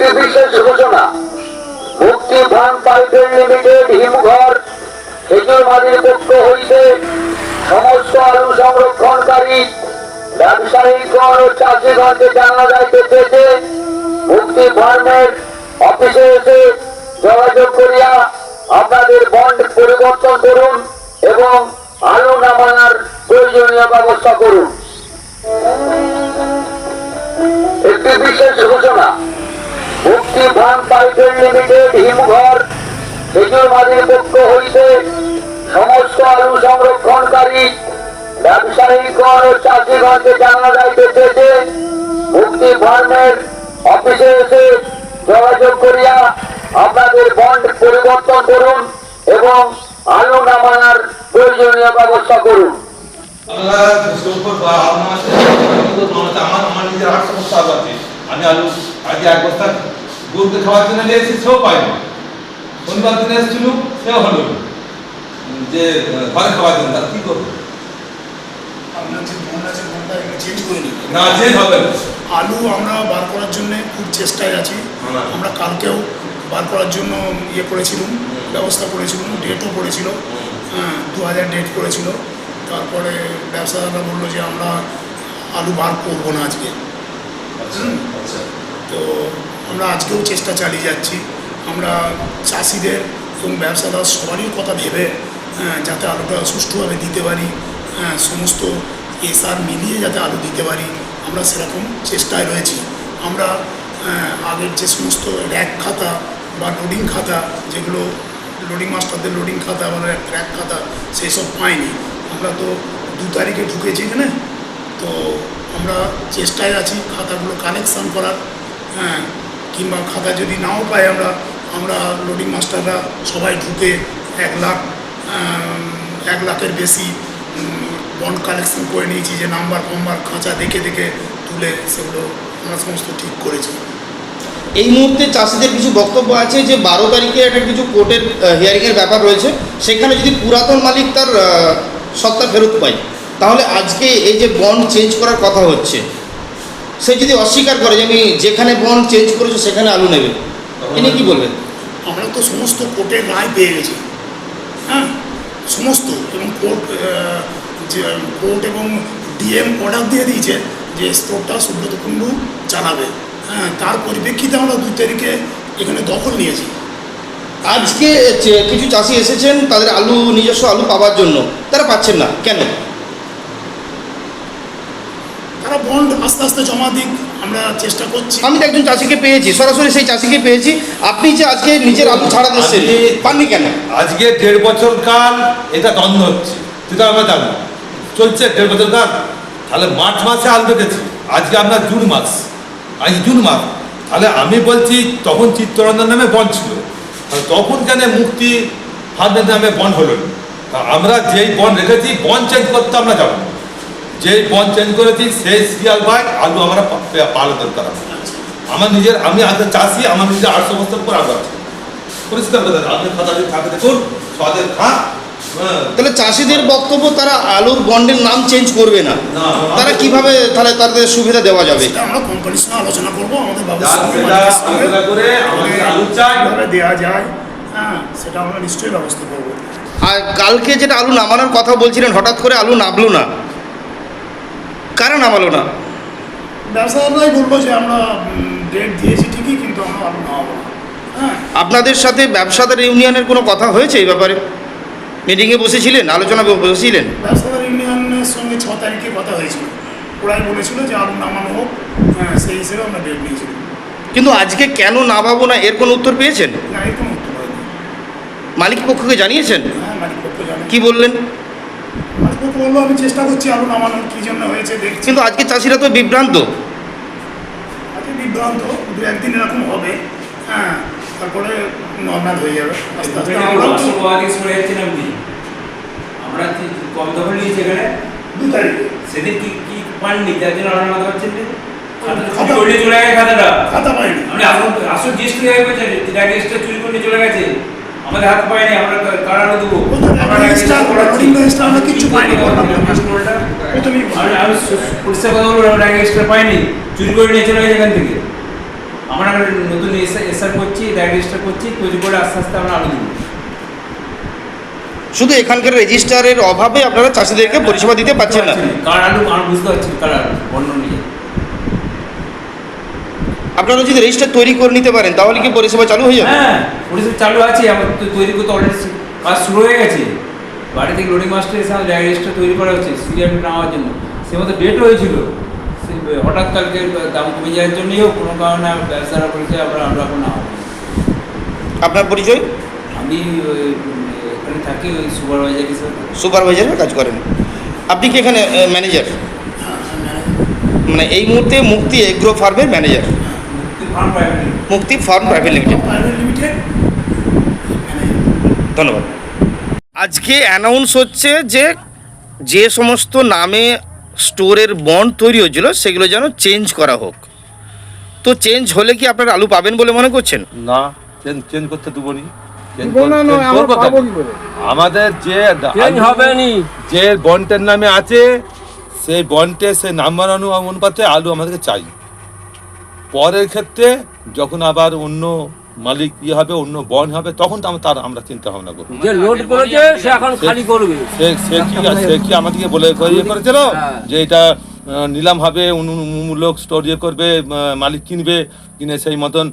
একটি বিশেষ ঘোষণা মুক্তি ধান পাইপের লিমিটেড হিমঘর খেজুর মাঝির পক্ষ হইতে সমস্ত আলু সংরক্ষণকারী ব্যবসায়ীগণ ও চাষিগণকে জানা যাইতেছে যে মুক্তি ফার্মের অফিসে এসে যোগাযোগ করিয়া আপনাদের বন্ড পরিবর্তন করুন এবং আলু নামানোর প্রয়োজনীয় ব্যবস্থা করুন। একটি মুক্তি ধান পাইপের লিমিটেড হিমঘর খেজুর মাঝির পক্ষ হইতে সমস্ত আলু সংরক্ষণকারী ব্যবসায়ীগণ ও চাষিগণকে জানা যাইতেছে যে মুক্তি ফার্মের অফিসে এসে যোগাযোগ করিয়া আপনাদের বন্ড পরিবর্তন করুন এবং আলু নামানোর প্রয়োজনীয় ব্যবস্থা করুন। আমি আলু আগে এক বস্তা গরুকে খাওয়ার জন্য নিয়ে এসেছি সেও পাইনি শনিবার দিনে এসেছিল সেও হলো। যে ঘরে খাওয়ার জন্য তার কি করব? না চেঞ্জ হবে আলু আমরা বার করার জন্য খুব চেষ্টায় আছি। হ্যাঁ। আমরা কালকেও বার করার জন্য ইয়ে করেছিলাম ব্যবস্থা করেছিলাম ডেটও করেছিল। দু হাজার ডেট করেছিল। তারপরে ব্যবসাদাররা বলল যে আমরা আলু বার করব না আজকে। আচ্ছা আচ্ছা। তো আমরা আজকেও চেষ্টা চালিয়ে যাচ্ছি। আমরা চাষিদের এবং ব্যবসাদার সবারই কথা ভেবে যাতে আলুটা সুষ্ঠুভাবে দিতে পারি সমস্ত এসআর মিলিয়ে যাতে আলু দিতে পারি, আমরা সেরকম চেষ্টায় রয়েছি। আমরা আগের যে সমস্ত র্যাক খাতা বা লোডিং খাতা, যেগুলো লোডিং মাস্টারদের লোডিং খাতা বা র্যাক খাতা, সেই সব পাইনি। আমরা তো দু তারিখে ঢুকেছি এখানে। তো আমরা চেষ্টায় আছি খাতাগুলো কালেকশান করার। হ্যাঁ কিংবা খাতা যদি নাও পাই আমরা আমরা লোডিং মাস্টাররা সবাই ঢুকে এক লাখ এক লাখের বেশি বন্ড কালেকশন করে নিয়েছি যে নাম্বার ফাম্বার খাঁচা দেখে দেখে তুলে সেগুলো আমরা সমস্ত ঠিক করেছি। এই মুহূর্তে চাষিদের কিছু বক্তব্য আছে যে বারো তারিখে একটা কিছু কোর্টের হিয়ারিংয়ের ব্যাপার রয়েছে। সেখানে যদি পুরাতন মালিক তার সত্তা ফেরত পায়, তাহলে আজকে এই যে বন্ড চেঞ্জ করার কথা হচ্ছে সে যদি অস্বীকার করে যে আমি যেখানে বন চেঞ্জ করেছ সেখানে আলু নেবে। তিনি কি বলবেন? আমরা তো সমস্ত কোর্টের রায় পেয়ে গেছি। হ্যাঁ? সমস্ত এবং কোর্ট যে কোর্ট এবং ডিএম অর্ডার দিয়ে দিয়েছে যে স্টোরটা সুব্রত কুণ্ডু চালাবে। হ্যাঁ তার পরিপ্রেক্ষিতে আমরা দুই তারিখে এখানে দখল নিয়েছি। আজকে কিছু চাষি এসেছেন তাদের আলু নিজস্ব আলু পাওয়ার জন্য তারা পাচ্ছেন না। কেন তারা বন্ড আস্তে আস্তে জমা দিক আমরা চেষ্টা করছি। আমি তো একজন চাষিকে পেয়েছি সরাসরি সেই চাষিকে পেয়েছি। আপনি যে আজকে নিজের আলু ছাড়া দিচ্ছেন পাননি কেন? আজকে দেড় বছর কাল এটা দ্বন্দ্ব হচ্ছে। সেটা আমরা জানি চলছে দেড় বছর কাল। তাহলে মার্চ মাসে আল দেখেছি। আজকে আপনার জুন মাস। আজ জুন মাস। তাহলে আমি বলছি তখন চিত্তরঞ্জন নামে বন্ধ ছিল। তখন কেন মুক্তি ফার্মের নামে বন্ধ হলো না? আমরা যেই বন রেখেছি বন চেঞ্জ করতে আমরা যাব বন চেঞ্জ করেছি সেই সিরিয়াল বাই আলু আমরা পালন দরকার আছে। আমার নিজের আমি আগে চাষি আমার নিজের আটশো বছর পর আলু আছে। পরিষ্কার করে দেন আপনি খাতা যদি থাকে দেখুন স্বাদের খা হ্যাঁ। তাহলে চাষিদের বক্তব্য তারা আলুর বন্ডের নাম চেঞ্জ করবে না। তারা কীভাবে তাহলে তাদের সুবিধা দেওয়া যাবে? আমরা কোম্পানির সঙ্গে আলোচনা করব আমাদের দেওয়া যায় হ্যাঁ সেটা আমরা নিশ্চয়ই ব্যবস্থা করব। আর কালকে যেটা আলু নামানোর কথা বলছিলেন হঠাৎ করে আলু নামলো না। কারা নামালো না। ব্যবসাদাররাই বলব যে আমরা ডেট দিয়েছি ঠিকই কিন্তু আমরা নামাবো না হ্যাঁ। আপনাদের সাথে ব্যবসাদার ইউনিয়নের কোনো কথা হয়েছে এই ব্যাপারে? মিটিংয়ে বসেছিলেন আলোচনা বসেছিলেন? ব্যবসাদার ইউনিয়নের সঙ্গে ছ তারিখে কথা হয়েছিল। ওরাই বলেছিল যে আলু নামানো হোক হ্যাঁ সেই হিসেবে আমরা ডেট নিয়েছিলাম। কিন্তু আজকে কেন নামাবো না এর কোনো উত্তর পেয়েছেন? না এর কোনো উত্তর মালিক পক্ষকে জানিয়েছেন? হ্যাঁ মালিক পক্ষ জানে। কি বললেন? মালিক পক্ষ বলল আমি চেষ্টা করছি আলু নামানোর কী জন্য হয়েছে দেখছি। কিন্তু আজকে চাষিরা তো বিভ্রান্ত। আজকে বিভ্রান্ত দু একদিন এরকম হবে হ্যাঁ তারপরে নর্মাল হয়ে যাবে। আস্তে আস্তে আমরাও আমরা কম দখল নিয়েছি এখানে? দু তারিখে। সেদিন কি কি পাননি? যার জন্য আমরা মাথা পাচ্ছেন খাতা খাতা- চুরি করে নিয়ে চলে গেছে খাতাটা। খাতা পাইনি। আপনি আসল হয়ে গেছে চুরি করে চলে গেছে। আমাদের হাত পাইনি আমরা কারানো দেবো। কিচ্ছু পাইনি, চুরি করে নিয়ে চলে এখান থেকে আমরা নতুন করছি রেজিস্টার করছি তৈরি করে আস্তে আস্তে আমরা শুধু এখানকার রেজিস্টারের অভাবে আপনারা চাষিদেরকে পরিষেবা দিতে পারছেন না। কার বুঝতে কার নিয়ে আপনারা যদি রেজিস্টার তৈরি করে নিতে পারেন তাহলে কি পরিষেবা চালু হয়ে যাবে? হ্যাঁ পরিষেবা চালু আছে আমার তৈরি করতে অলরেডি কাজ শুরু হয়ে গেছে। বাড়ি থেকে লোডিং মাস্টার এসে আমাদের রেজিস্টার তৈরি করা হচ্ছে সিরিয়াল নেওয়ার জন্য। সে মতো ডেটও হয়েছিল। হঠাৎ কালকে দাম কমে যাওয়ার জন্যই হোক কোনো কারণে ব্যবসারা পরিচয় আমরা আমরা এখন আপনার পরিচয়? আমি এখানে থাকি ওই সুপারভাইজার হিসেবে সুপারভাইজারের কাজ করেন। আপনি কি এখানে ম্যানেজার মানে এই মুহূর্তে মুক্তি এগ্রো ফার্মের manager Mukti farm private limited Mukti farm private limited ধন্যবাদ। আজকে অ্যানাউন্স হচ্ছে যে যে সমস্ত নামে স্টোরের বন্ড তৈরি হয়েছিল সেগুলো যেন চেঞ্জ করা হোক। তো চেঞ্জ হলে কি আপনারা আলু পাবেন বলে মনে করছেন? না চেঞ্জ চেঞ্জ করতে দেবো নি। আমাদের যে চেঞ্জ হবে নি। যে বন্টের নামে আছে সেই বন্টে সে নাম্বার অনু অনুপাতে আলু আমাদেরকে চাই। পরের ক্ষেত্রে যখন আবার অন্য মালিক ইয়ে হবে অন্য বন হবে তখন তো আমরা তার আমরা চিন্তা ভাবনা করব। যে লোড করেছে সে এখন খালি করবে। সে সে কি সে কি আমাদেরকে বলে ইয়ে করেছিল? যে এটা নিলাম হবে লোক স্টোর ইয়ে করবে মালিক কিনবে কিনে সেই মতন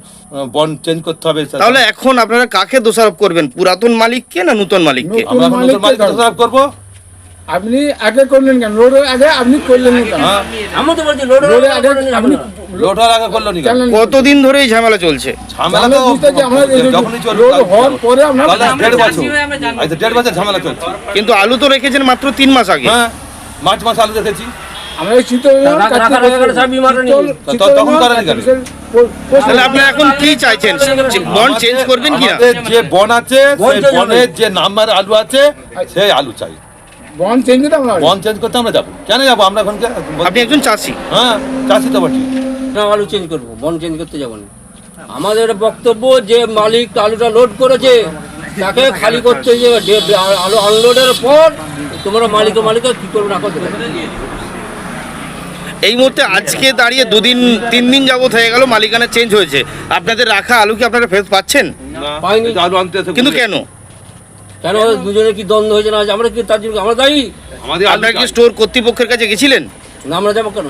বন্ড চেঞ্জ করতে হবে তাহলে এখন আপনারা কাকে দোষারোপ করবেন? পুরাতন মালিককে না নূতন মালিককে? আমরা নতুন মালিককে মালিক দোষারোপ করব। আপনি আগে করলেন কেন? রোডের আগে আপনি করলেন না কেন? হ্যাঁ। আমি তো বলছি লোড আগে আপনি লোটার আগে করল কেন? কতদিন ধরে এই ঝামেলা চলছে? ঝামেলা তো বুঝতে যে আমরা এই যখনই চলবে রোড হওয়ার পরে আমরা দেড় বছর। আজ দেড় বছর ঝামেলা চলছে। কিন্তু আলু তো রেখেছেন মাত্র তিন মাস আগে। হ্যাঁ মার্চ মাস আলু দেখেছি আমরা এই শীতল রাখা- রাখা- রাখা- রাখা সব বিমানে নিয়ে। তো- তখন করেনি কেন? তাহলে আপনারা এখন কি চাইছেন? বন্ড চেঞ্জ করবেন কি যে বন আছে সেই বনের যে নাম্বার আলু আছে সেই আলু চাই। বন চেঞ্জ করতে আমরা বন চেঞ্জ করতে আমরা যাব। কেন যাব? আমরা এখন আপনি একজন চাষি। হ্যাঁ চাষি তো বটি না আলু চেঞ্জ করব। বন চেঞ্জ করতে যাব না। আমাদের বক্তব্য যে মালিক আলুটা লোড করেছে তাকে খালি করতে যে আলু আনলোডের পর তোমরা মালিকের মালিকের কি করবে না করতে এই মুহূর্তে আজকে দাঁড়িয়ে দুদিন তিন দিন যাবত হয়ে গেল মালিকানা চেঞ্জ হয়েছে। আপনাদের রাখা আলু কি আপনারা ফেরত পাচ্ছেন? পাইনি। আলু আনতে এসে কিন্তু কেন? কেন দুজনে কি দ্বন্দ্ব হয়েছে না আমরা কি তার জন্য আমরা দায়ী? আমাদের আপনার কি স্টোর কর্তৃপক্ষের কাছে গেছিলেন? না আমরা যাব কেন?